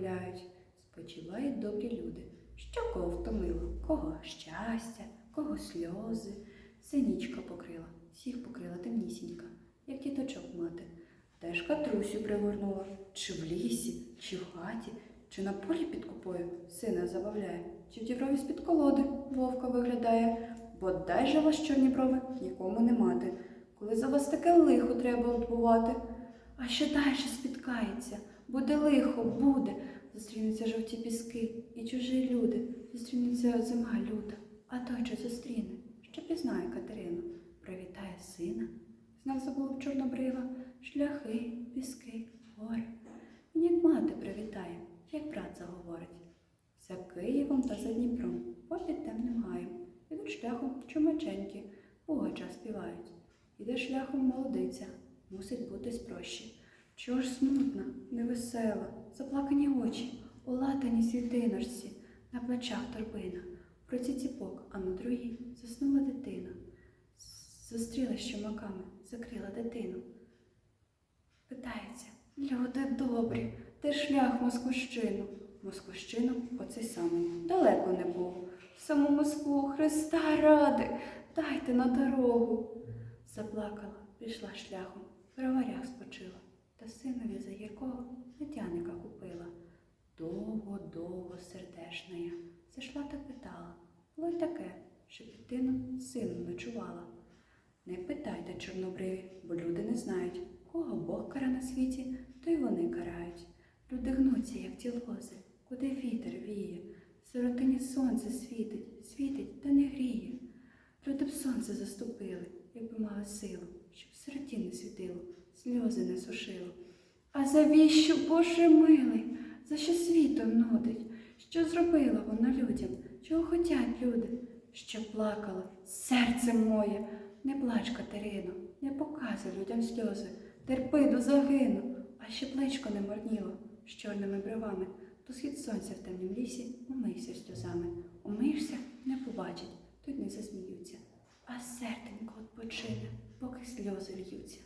гуляють, спочивають добрі люди, що кого втомило, кого щастя, кого сльози. Синічка покрила, всіх покрила темнісінька, як діточок мати. Теж катрусю пригорнула, чи в лісі, чи в хаті, чи на полі під купою сина забавляє, чи в діврові з-під колоди вовка виглядає. Бодай же вас чорні брови нікому не мати, коли за вас таке лихо треба відбувати. А що далі спіткається? Буде лихо, буде. Зустрінуться жовті піски і чужі люди, зустрінеться зима люта, а той, що зустріне, що пізнає Катерину, привітає сина. Знак забув чорнобрива, шляхи, піски, гори. Він як мати привітає, як брат заговорить. За Києвом та за Дніпром, попід темним гаєм, ідуть шляхом чумаченьки, пугача співають. Іде шляхом молодиця, мусить бути спрощі. Чого ж смутна, невесела, заплакані очі, у латані світиночці, на плечах торбина, в руці ціпок, а на другій заснула дитина. Зустріла щомаками, закрила дитину. Питається, люди добрі, де шлях Москвищину? Москвищину оцей самий, далеко не був. Саму Москву Христа ради, дайте на дорогу. Заплакала, пішла шляхом, в спочила, та синові за гіркого летяника купила. Довго-довго сердешна зайшла та питала, було й таке, що дитина з сином ночувала. Не питайте, чорнобриві, бо люди не знають, кого Бог кара на світі, то й вони карають. Люди гнуться, як ті лози, куди вітер віє. Сиротині сонце світить, світить та не гріє. Люди б сонце заступили, якби мали силу, щоб сироті не світило, сльози не сушило. А завіщо, Боже милий, за що світом нудить? Що зробила вона людям? Чого хотять люди? Що плакала, серце моє, не плач, Катерино, не показуй людям сльози, терпи до загину, а ще плечко не морніло з чорними бровами, то схід сонця в темнім лісі умийся сльозами. Умиєшся, не побачить, тут не засміються, а серденько відпочине, поки сльози льються.